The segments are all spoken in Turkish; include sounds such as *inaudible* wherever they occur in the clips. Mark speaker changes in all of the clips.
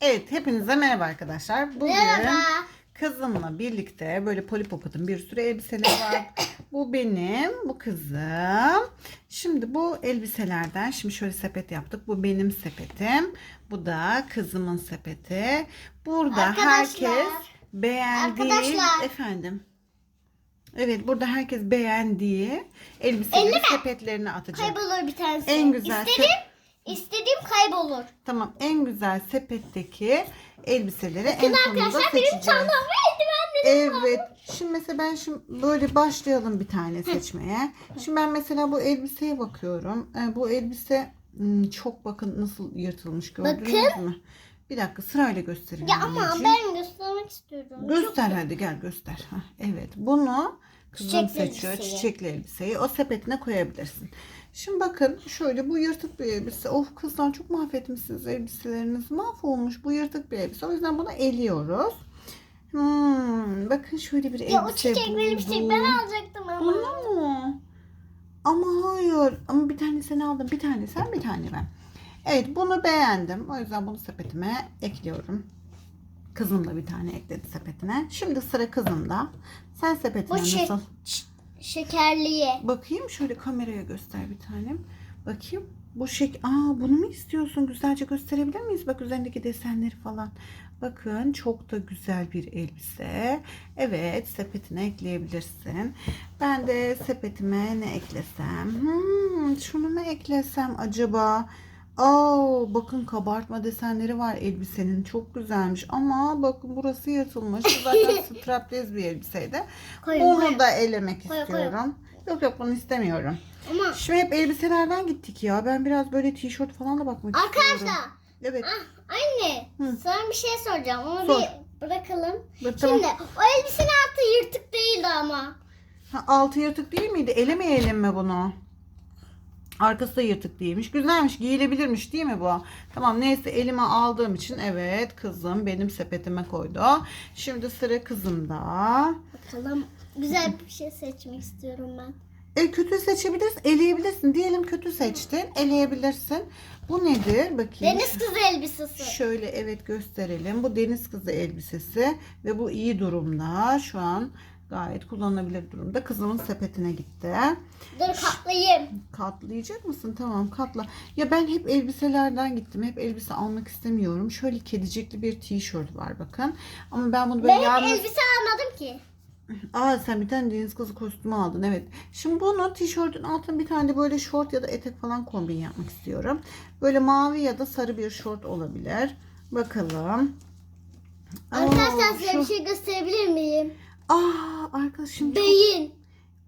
Speaker 1: Evet hepinize merhaba arkadaşlar. Bugün
Speaker 2: Merhaba.
Speaker 1: kızımla birlikte böyle Polipopat'ın bir sürü elbiseleri var. *laughs* bu benim, bu kızım. Şimdi bu elbiselerden şimdi şöyle sepet yaptık. Bu benim sepetim. Bu da kızımın sepeti. Burada
Speaker 2: Arkadaşlar.
Speaker 1: herkes beğendiği
Speaker 2: Arkadaşlar.
Speaker 1: efendim. Evet burada herkes beğendiği elbiseleri sepetlerine atacak.
Speaker 2: Kaybolur bir tanesi.
Speaker 1: En güzel
Speaker 2: İstediğim, istediğim kaybolur.
Speaker 1: Tamam en güzel sepetteki elbiseleri en
Speaker 2: Bakın
Speaker 1: sonunda
Speaker 2: arkadaşlar benim
Speaker 1: seçeceğiz.
Speaker 2: çantam ve eldivenlerim var.
Speaker 1: Evet. Şimdi mesela ben şimdi böyle başlayalım bir tane seçmeye. Şimdi ben mesela bu elbiseye bakıyorum. Ee, bu elbise hmm, çok bakın nasıl yırtılmış gördünüz mü? Bir dakika sırayla göstereyim.
Speaker 2: Ya ama
Speaker 1: anneciğim.
Speaker 2: ben göstermek istiyorum.
Speaker 1: Göster hadi gel göster. Hah, evet bunu kızım
Speaker 2: Çiçekli
Speaker 1: seçiyor.
Speaker 2: elbiseyi.
Speaker 1: Çiçekli elbiseyi. O sepetine koyabilirsin. Şimdi bakın şöyle bu yırtık bir elbise. Of kızlar çok mahvetmişsiniz elbiseleriniz. Mahvolmuş bu yırtık bir elbise. O yüzden bunu eliyoruz. Hmm, bakın şöyle bir elbise
Speaker 2: Ya o çiçek benim çiçek ben alacaktım ama.
Speaker 1: Bunu mu? Ama hayır. Ama bir tane sen aldın. Bir tane sen bir tane ben. Evet bunu beğendim. O yüzden bunu sepetime ekliyorum. Kızım da bir tane ekledi sepetine. Şimdi sıra kızımda. Sen sepetine
Speaker 2: şey-
Speaker 1: nasıl?
Speaker 2: Şekerliye.
Speaker 1: Bakayım şöyle kameraya göster bir tanem. Bakayım. Bu şek Aa bunu mu istiyorsun? Güzelce gösterebilir miyiz? Bak üzerindeki desenleri falan. Bakın çok da güzel bir elbise. Evet sepetine ekleyebilirsin. Ben de sepetime ne eklesem? Hmm, şunu mu eklesem acaba? Aa, bakın kabartma desenleri var elbisenin. Çok güzelmiş. Ama bakın burası yırtılmış. Bu Zaten *laughs* strapless bir elbiseydi.
Speaker 2: Koyun
Speaker 1: Onu
Speaker 2: koyun.
Speaker 1: da elemek
Speaker 2: Koy, koy.
Speaker 1: istiyorum. Yok yok bunu istemiyorum.
Speaker 2: Ama
Speaker 1: Şimdi hep elbiselerden gittik ya. Ben biraz böyle tişört falan da bakmak istiyorum.
Speaker 2: arkadaşlar
Speaker 1: Evet.
Speaker 2: ah, anne
Speaker 1: Hı.
Speaker 2: sana bir şey soracağım. Onu
Speaker 1: Sor.
Speaker 2: bir bırakalım.
Speaker 1: Dur, tamam.
Speaker 2: Şimdi o elbisenin altı yırtık değildi ama.
Speaker 1: Ha, altı yırtık değil miydi? Elemeyelim mi bunu? Arkası da yırtık değilmiş. Güzelmiş. Giyilebilirmiş değil mi bu? Tamam neyse elime aldığım için evet kızım benim sepetime koydu. Şimdi sıra kızımda.
Speaker 2: Bakalım güzel bir şey seçmek istiyorum ben.
Speaker 1: E, kötü seçebilirsin. Eleyebilirsin. Diyelim kötü seçtin. Eleyebilirsin. Bu nedir? Bakayım.
Speaker 2: Deniz kızı elbisesi.
Speaker 1: Şöyle evet gösterelim. Bu deniz kızı elbisesi ve bu iyi durumda. Şu an gayet kullanılabilir durumda. Kızımın sepetine gitti.
Speaker 2: Dur katlayayım.
Speaker 1: Katlayacak mısın? Tamam katla. Ya ben hep elbiselerden gittim. Hep elbise almak istemiyorum. Şöyle kedicikli bir tişört var bakın. Ama ben bunu böyle
Speaker 2: Ben hep
Speaker 1: yalnız...
Speaker 2: elbise almadım ki.
Speaker 1: Aa sen bir tane deniz kızı kostümü aldın evet. Şimdi bunu tişörtün altına bir tane de böyle şort ya da etek falan kombin yapmak istiyorum. Böyle mavi ya da sarı bir şort olabilir. Bakalım.
Speaker 2: Arkadaşlar size bir şey gösterebilir miyim?
Speaker 1: Aa arkadaşım çok...
Speaker 2: Beyin.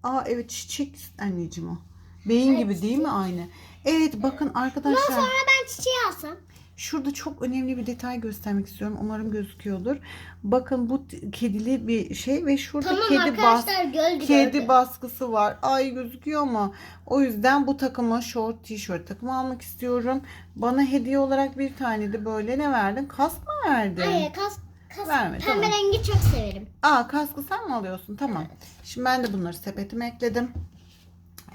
Speaker 1: Aa evet çiçek anneciğim o. Beyin gibi değil mi aynı? Evet bakın
Speaker 2: Ondan
Speaker 1: arkadaşlar.
Speaker 2: sonra ben çiçeği alsam.
Speaker 1: Şurada çok önemli bir detay göstermek istiyorum. Umarım gözüküyordur. Bakın bu kedili bir şey ve şurada
Speaker 2: Tamam
Speaker 1: kedi bas
Speaker 2: gördü
Speaker 1: kedi
Speaker 2: gördü.
Speaker 1: baskısı var. Ay gözüküyor mu? O yüzden bu takımı short tişört takımı almak istiyorum. Bana hediye olarak bir tane de böyle ne verdin? Kask mı verdin?
Speaker 2: Hayır kas, kas
Speaker 1: Verme,
Speaker 2: pembe
Speaker 1: tamam.
Speaker 2: rengi çok severim.
Speaker 1: Aa kaskı sen mi alıyorsun? Tamam. Şimdi ben de bunları sepetime ekledim.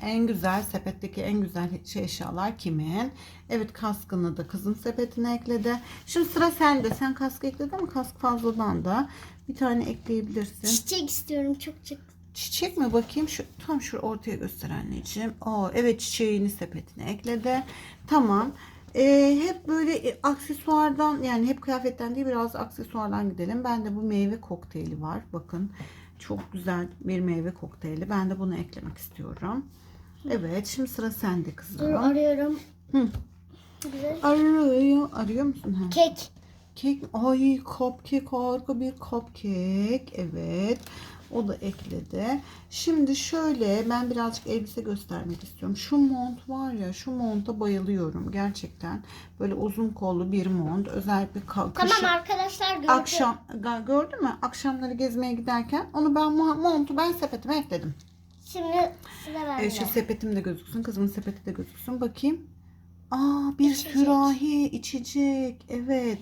Speaker 1: En güzel sepetteki en güzel şey eşyalar kimin? Evet kaskını da kızım sepetine ekledi. Şimdi sıra sende. Sen kaskı ekledin mi? Kask fazladan da bir tane ekleyebilirsin.
Speaker 2: Çiçek istiyorum çok çok.
Speaker 1: Çiçek mi bakayım? Şu tam şu ortaya göster anneciğim. Oo, evet çiçeğini sepetine ekledi. Tamam. Ee, hep böyle e, aksesuardan yani hep kıyafetten değil biraz aksesuardan gidelim. Ben de bu meyve kokteyli var. Bakın çok güzel bir meyve kokteyli. Ben de bunu eklemek istiyorum. Evet şimdi sıra sende
Speaker 2: Dur
Speaker 1: kızım.
Speaker 2: arıyorum.
Speaker 1: Hı.
Speaker 2: Güzel.
Speaker 1: Arıyor. Arıyor musun? Ha?
Speaker 2: Kek.
Speaker 1: Kek, ay cupcake harika bir cupcake. Evet. O da ekledi. Şimdi şöyle ben birazcık elbise göstermek istiyorum. Şu mont var ya şu monta bayılıyorum gerçekten. Böyle uzun kollu bir mont. Özellikle ka-
Speaker 2: Tamam
Speaker 1: kışın-
Speaker 2: arkadaşlar gördü.
Speaker 1: akşam gördün mü? Akşamları gezmeye giderken onu ben montu ben sepetime ekledim.
Speaker 2: Şimdi sıra bende.
Speaker 1: E, şu sepetim de gözüksün. Kızımın sepeti de gözüksün. Bakayım. Aa bir
Speaker 2: İçecek.
Speaker 1: sürahi içecek. Evet.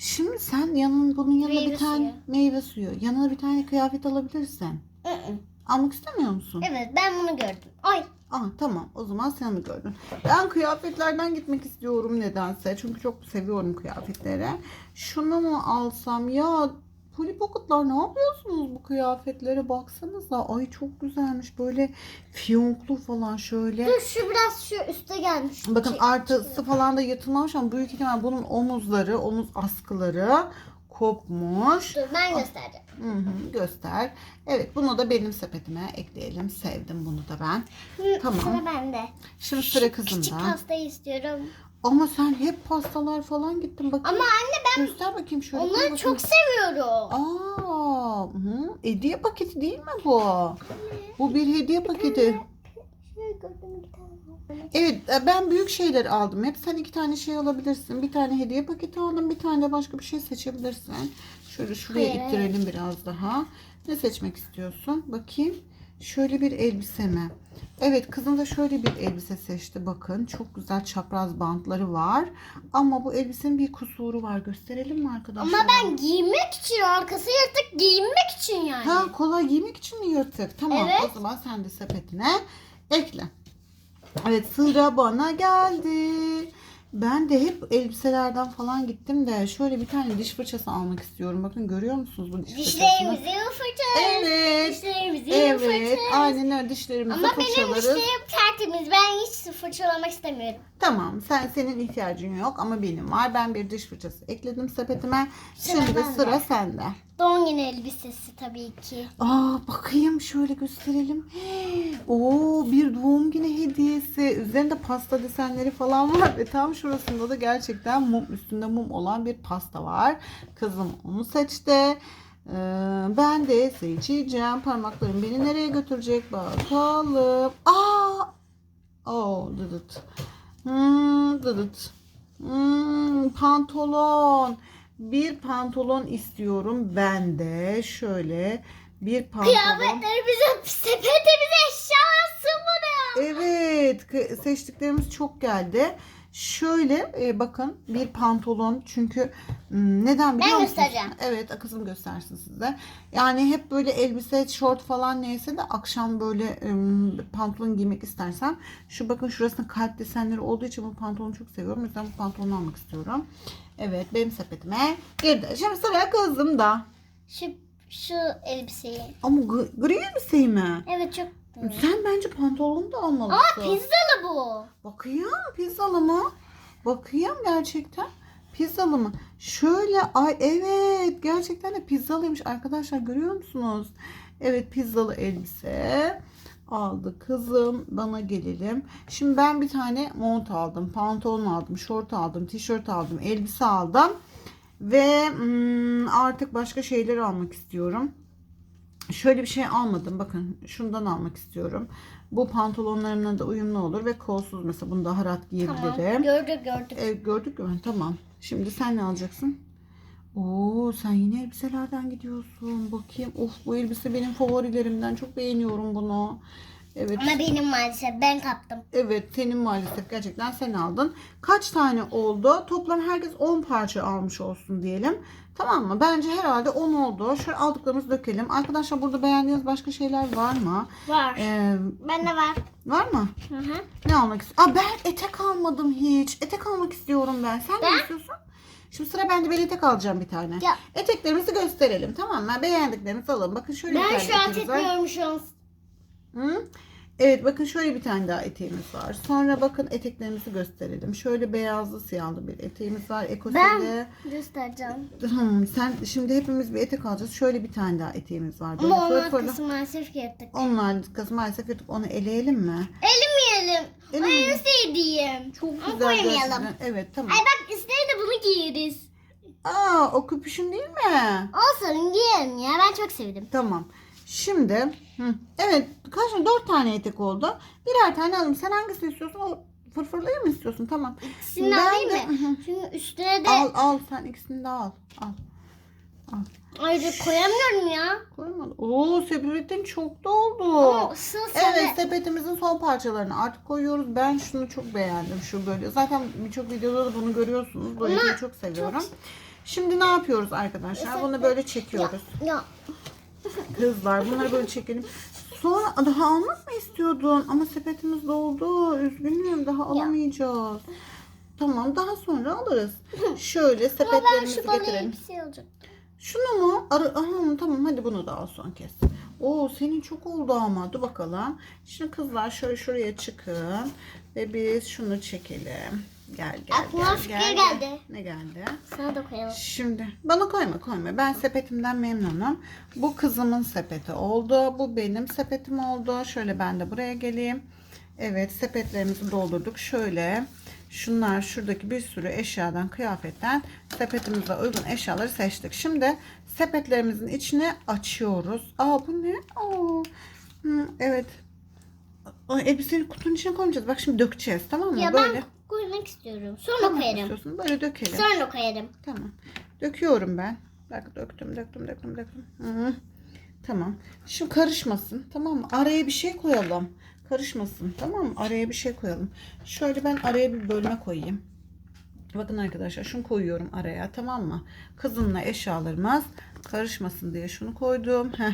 Speaker 1: Şimdi sen yanın bunun yanına
Speaker 2: Meyve
Speaker 1: bir tane
Speaker 2: suyu.
Speaker 1: meyve suyu. Yanına bir tane kıyafet alabilirsin.
Speaker 2: Hı hı.
Speaker 1: Almak istemiyor musun?
Speaker 2: Evet ben bunu gördüm. Ay
Speaker 1: Aa tamam o zaman sen mi gördün? Ben kıyafetlerden gitmek istiyorum nedense. Çünkü çok seviyorum kıyafetleri. Şunu mu alsam ya? Polly Pocket'lar ne yapıyorsunuz bu kıyafetlere baksanıza. Ay çok güzelmiş böyle fiyonklu falan şöyle.
Speaker 2: Dur şu biraz şu üste gelmiş.
Speaker 1: Bakın
Speaker 2: Çek-
Speaker 1: artısı falan da yırtılmamış ama büyük ihtimal bunun omuzları, omuz askıları kopmuş.
Speaker 2: Dur ben göstereceğim.
Speaker 1: Hı hı, göster. Evet bunu da benim sepetime ekleyelim. Sevdim bunu da ben.
Speaker 2: Hı,
Speaker 1: Tamam.
Speaker 2: Sıra bende.
Speaker 1: Şimdi sıra
Speaker 2: Küçük
Speaker 1: kızımda.
Speaker 2: pastayı istiyorum.
Speaker 1: Ama sen hep pastalar falan gittin. Bakayım.
Speaker 2: Ama anne
Speaker 1: Göster bakayım şöyle.
Speaker 2: onları
Speaker 1: bakayım.
Speaker 2: çok seviyorum.
Speaker 1: Aa, hı. Hediye paketi değil mi bu? Bu bir hediye paketi.
Speaker 2: Şöyle gördüm bir tane.
Speaker 1: Evet e, ben büyük şeyler aldım. Hep sen iki tane şey alabilirsin. Bir tane hediye paketi aldım. Bir tane de başka bir şey seçebilirsin. Şöyle şuraya
Speaker 2: Hayır,
Speaker 1: ittirelim biraz daha. Ne seçmek istiyorsun? Bakayım. Şöyle bir elbise mi? Evet kızım da şöyle bir elbise seçti. Bakın çok güzel çapraz bantları var. Ama bu elbisenin bir kusuru var. Gösterelim mi arkadaşlar?
Speaker 2: Ama ben giymek için arkası yırtık giyinmek için yani.
Speaker 1: Ha kolay giymek için mi yırtık? Tamam
Speaker 2: Evet.
Speaker 1: o zaman sen de sepetine ekle. Evet sıra bana geldi. Ben de hep elbiselerden falan gittim de şöyle bir tane diş fırçası almak istiyorum. Bakın görüyor musunuz bu diş fırçasını?
Speaker 2: Dişlerimizi fırçalarız.
Speaker 1: Evet.
Speaker 2: Dişlerimizi
Speaker 1: Evet.
Speaker 2: fırçalarız.
Speaker 1: Aynen öyle dişlerimizi
Speaker 2: Ama benim
Speaker 1: fırçalarız.
Speaker 2: dişlerim tertemiz. Ben hiç fırçalamak istemiyorum.
Speaker 1: Tamam sen senin ihtiyacın yok ama benim var. Ben bir diş fırçası ekledim sepetime. Şimdi de
Speaker 2: bende.
Speaker 1: sıra sende.
Speaker 2: Doğum günü elbisesi tabii ki.
Speaker 1: Aa bakayım şöyle gösterelim. *gasps* Oo bir doğum günü hediyesi. Üzerinde pasta desenleri falan var ve tam şurasında da gerçekten mum üstünde mum olan bir pasta var. Kızım onu seçti. Ee, ben de seçeceğim. Parmaklarım beni nereye götürecek bakalım. Aa! Oh, dıdıt. Hmm, dıdıt. Hmm, pantolon. Bir pantolon istiyorum ben de. Şöyle bir pantolon.
Speaker 2: Kıyafetlerimize, sepetimize eşyası bunu.
Speaker 1: Evet, seçtiklerimiz çok geldi. Şöyle e, bakın bir pantolon çünkü neden biliyor
Speaker 2: Ben
Speaker 1: musunuz?
Speaker 2: göstereceğim.
Speaker 1: Evet kızım göstersin size. Yani hep böyle elbise, şort falan neyse de akşam böyle e, pantolon giymek istersem şu bakın şurasında kalp desenleri olduğu için bu pantolonu çok seviyorum. O yüzden bu pantolonu almak istiyorum. Evet benim sepetime girdi. Şimdi sıra kızımda.
Speaker 2: Şu, şu elbiseyi.
Speaker 1: Ama gri elbiseyi mi?
Speaker 2: Evet çok.
Speaker 1: Sen bence pantolonu da almalısın.
Speaker 2: Aa pizzalı bu.
Speaker 1: Bakayım pizzalı mı? Bakayım gerçekten. Pizzalı mı? Şöyle ay evet gerçekten de pizzalıymış arkadaşlar görüyor musunuz? Evet pizzalı elbise aldı kızım bana gelelim. Şimdi ben bir tane mont aldım, pantolon aldım, şort aldım, tişört aldım, elbise aldım ve hmm, artık başka şeyler almak istiyorum. Şöyle bir şey almadım. Bakın şundan almak istiyorum. Bu pantolonlarımla da uyumlu olur ve kolsuz mesela bunu daha rahat
Speaker 2: Tamam.
Speaker 1: giyebilirim.
Speaker 2: Gördük gördük.
Speaker 1: E, gördük mü? Tamam. Şimdi sen ne alacaksın? Oo sen yine elbiselerden gidiyorsun. Bakayım. Of bu elbise benim favorilerimden. Çok beğeniyorum bunu. Evet.
Speaker 2: Ama benim maalesef ben kaptım.
Speaker 1: Evet senin maalesef gerçekten sen aldın. Kaç tane oldu? Toplam herkes 10 parça almış olsun diyelim. Tamam mı? Bence herhalde 10 oldu. Şöyle aldıklarımızı dökelim. Arkadaşlar burada beğendiğiniz başka şeyler var mı?
Speaker 2: Var.
Speaker 1: Ee,
Speaker 2: Bende var.
Speaker 1: var mı?
Speaker 2: Hı hı.
Speaker 1: Ne almak istiyorsun? Aa ben etek almadım hiç. Etek almak istiyorum ben. Sen
Speaker 2: Ben-
Speaker 1: ne istiyorsun? Şimdi sıra bende ben etek alacağım bir tane.
Speaker 2: Ya.
Speaker 1: Eteklerimizi gösterelim tamam mı? Beğendiklerimizi alalım. Bakın şöyle bir
Speaker 2: Ben
Speaker 1: tane
Speaker 2: şu an
Speaker 1: eteğimiz var.
Speaker 2: etmiyorum şu an.
Speaker 1: Hı? Evet bakın şöyle bir tane daha eteğimiz var. Sonra bakın eteklerimizi gösterelim. Şöyle beyazlı siyahlı bir eteğimiz var. Ekosede.
Speaker 2: Göstereceğim.
Speaker 1: Hmm, sen şimdi hepimiz bir etek alacağız. Şöyle bir tane daha eteğimiz var. Böyle
Speaker 2: Ama onun arkası maalesef yırtık.
Speaker 1: Onlar kız maalesef yırtık. Onu eleyelim mi?
Speaker 2: Elemeyelim.
Speaker 1: Elemeyelim.
Speaker 2: En sevdiğim.
Speaker 1: Çok güzel
Speaker 2: koymayalım.
Speaker 1: gerçekten. Evet tamam.
Speaker 2: Ay bak isteği de bunu giyeriz.
Speaker 1: Aa o küpüşün değil mi?
Speaker 2: Olsun giyelim ya ben çok sevdim.
Speaker 1: Tamam. Şimdi hı, evet kaç tane? Dört tane etek oldu. Birer tane alalım. Sen hangisini istiyorsun? O fırfırlıyı mı istiyorsun? Tamam.
Speaker 2: İkisini
Speaker 1: Ben
Speaker 2: alayım
Speaker 1: de-
Speaker 2: mı? Çünkü üstüne de
Speaker 1: Al al sen ikisini de al. Al.
Speaker 2: ayrıca koyamıyorum ya.
Speaker 1: Koymadım. Oo sepetin çok doldu.
Speaker 2: Ama ısı
Speaker 1: Evet sepetimizin son parçalarını artık koyuyoruz. Ben şunu çok beğendim. Şu böyle. Zaten birçok videoda da bunu görüyorsunuz. Böyle
Speaker 2: Ama
Speaker 1: çok seviyorum. Şimdi ne yapıyoruz arkadaşlar? Bunu böyle çekiyoruz.
Speaker 2: Ya
Speaker 1: Kızlar bunları böyle çekelim. Sonra daha almak mı istiyordun? Ama sepetimiz doldu. Üzgünüm daha alamayacağız. Tamam daha sonra alırız. *laughs* Şöyle
Speaker 2: Ama ben
Speaker 1: sepetlerimizi
Speaker 2: şu bana
Speaker 1: getirelim.
Speaker 2: elbise alacağım.
Speaker 1: Şunu mu? Ara, aha, tamam hadi bunu da al son kez. Oo senin çok oldu ama. Dur bakalım. Şimdi kızlar şöyle şuraya çıkın. Ve biz şunu çekelim. Gel gel
Speaker 2: Aklıma
Speaker 1: gel.
Speaker 2: fikir
Speaker 1: gel,
Speaker 2: geldi.
Speaker 1: gel. Ne geldi?
Speaker 2: Sana da koyalım.
Speaker 1: Şimdi bana koyma koyma. Ben sepetimden memnunum. Bu kızımın sepeti oldu. Bu benim sepetim oldu. Şöyle ben de buraya geleyim. Evet sepetlerimizi doldurduk. Şöyle şunlar şuradaki bir sürü eşyadan kıyafetten sepetimize uygun eşyaları seçtik. Şimdi sepetlerimizin içine açıyoruz. Aa bu ne? Aa, evet. O elbiseyi kutunun içine koymayacağız. Bak şimdi dökeceğiz tamam mı?
Speaker 2: Ya
Speaker 1: Böyle.
Speaker 2: ben koymak istiyorum. Sonra
Speaker 1: Tamam,
Speaker 2: koyarım.
Speaker 1: istiyorsun. Böyle dökelim.
Speaker 2: Sonra koyarım.
Speaker 1: Tamam. Döküyorum ben. Bak döktüm, döktüm, döktüm, döktüm. Hı. Tamam. Şimdi karışmasın. Tamam mı? Araya bir şey koyalım. Karışmasın. Tamam mı? Araya bir şey koyalım. Şöyle ben araya bir bölme koyayım. Bakın arkadaşlar şunu koyuyorum araya tamam mı? Kızımla eşyalarımız karışmasın diye şunu koydum. Heh.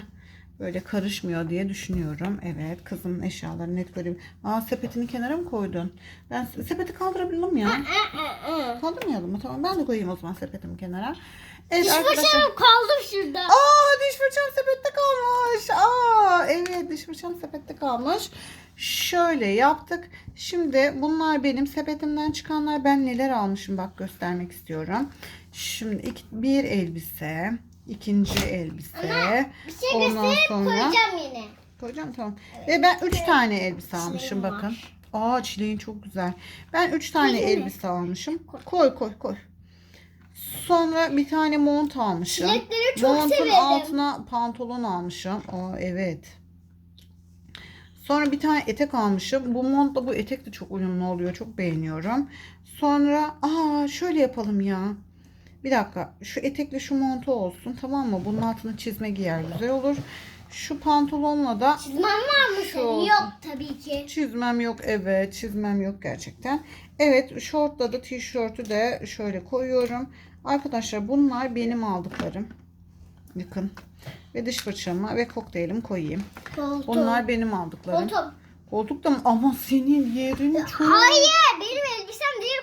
Speaker 1: Böyle karışmıyor diye düşünüyorum. Evet kızımın eşyaları net göreyim. Aa sepetini kenara mı koydun? Ben sepeti kaldırabilirim ya. Kaldırmayalım mı? Tamam ben de koyayım o zaman sepetimi kenara. Evet
Speaker 2: Diş
Speaker 1: arkadaşlar.
Speaker 2: fırçam kaldı şurada.
Speaker 1: Aa diş fırçam sepette kalmış. Aa evet diş fırçam sepette kalmış. Şöyle yaptık. Şimdi bunlar benim sepetimden çıkanlar. Ben neler almışım bak göstermek istiyorum. Şimdi iki, bir elbise, ikinci elbise.
Speaker 2: Bir şey
Speaker 1: Ondan sonra
Speaker 2: koyacağım yine.
Speaker 1: koyacağım tamam. Ve ben üç tane elbise almışım
Speaker 2: var.
Speaker 1: bakın. Aa çileğin çok güzel. Ben üç tane
Speaker 2: Koyayım
Speaker 1: elbise almışım. Koy koy koy. Sonra bir tane mont almışım.
Speaker 2: Çilekleri çok
Speaker 1: Montun
Speaker 2: severim.
Speaker 1: altına pantolon almışım. Aa evet. Sonra bir tane etek almışım. Bu montla bu etek de çok uyumlu oluyor. Çok beğeniyorum. Sonra aa şöyle yapalım ya. Bir dakika. Şu etekle şu montu olsun. Tamam mı? Bunun altına çizme giyer güzel olur. Şu pantolonla da
Speaker 2: Çizmem var mı
Speaker 1: Şu
Speaker 2: senin?
Speaker 1: olsun.
Speaker 2: Yok tabii ki.
Speaker 1: Çizmem yok evet çizmem yok gerçekten. Evet şortla da tişörtü de şöyle koyuyorum. Arkadaşlar bunlar benim aldıklarım. Yakın. Ve dış fırçamı ve kokteylim koyayım.
Speaker 2: Koltuk.
Speaker 1: Bunlar benim aldıklarım.
Speaker 2: Koltuk.
Speaker 1: Koltuk da mı? Ama senin yerin çok.
Speaker 2: Hayır benim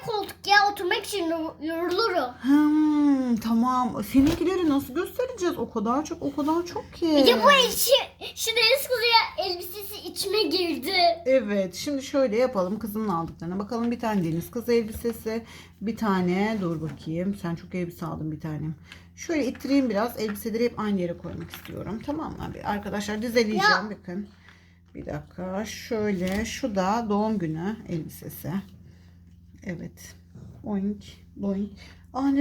Speaker 2: koltuk ya oturmak için yor- yorulurum.
Speaker 1: Hmm, tamam. Seninkileri nasıl göstereceğiz? O kadar çok, o kadar çok ki.
Speaker 2: Bir de bu elbise, şu deniz kızı elbisesi içime girdi.
Speaker 1: Evet şimdi şöyle yapalım kızımın aldıklarına bakalım bir tane deniz kız elbisesi bir tane dur bakayım sen çok elbise aldın bir tanem şöyle ittireyim biraz elbiseleri hep aynı yere koymak istiyorum tamam mı arkadaşlar dizeleyeceğim bakın bir dakika şöyle şu da doğum günü elbisesi evet. Oink boink Aa, ne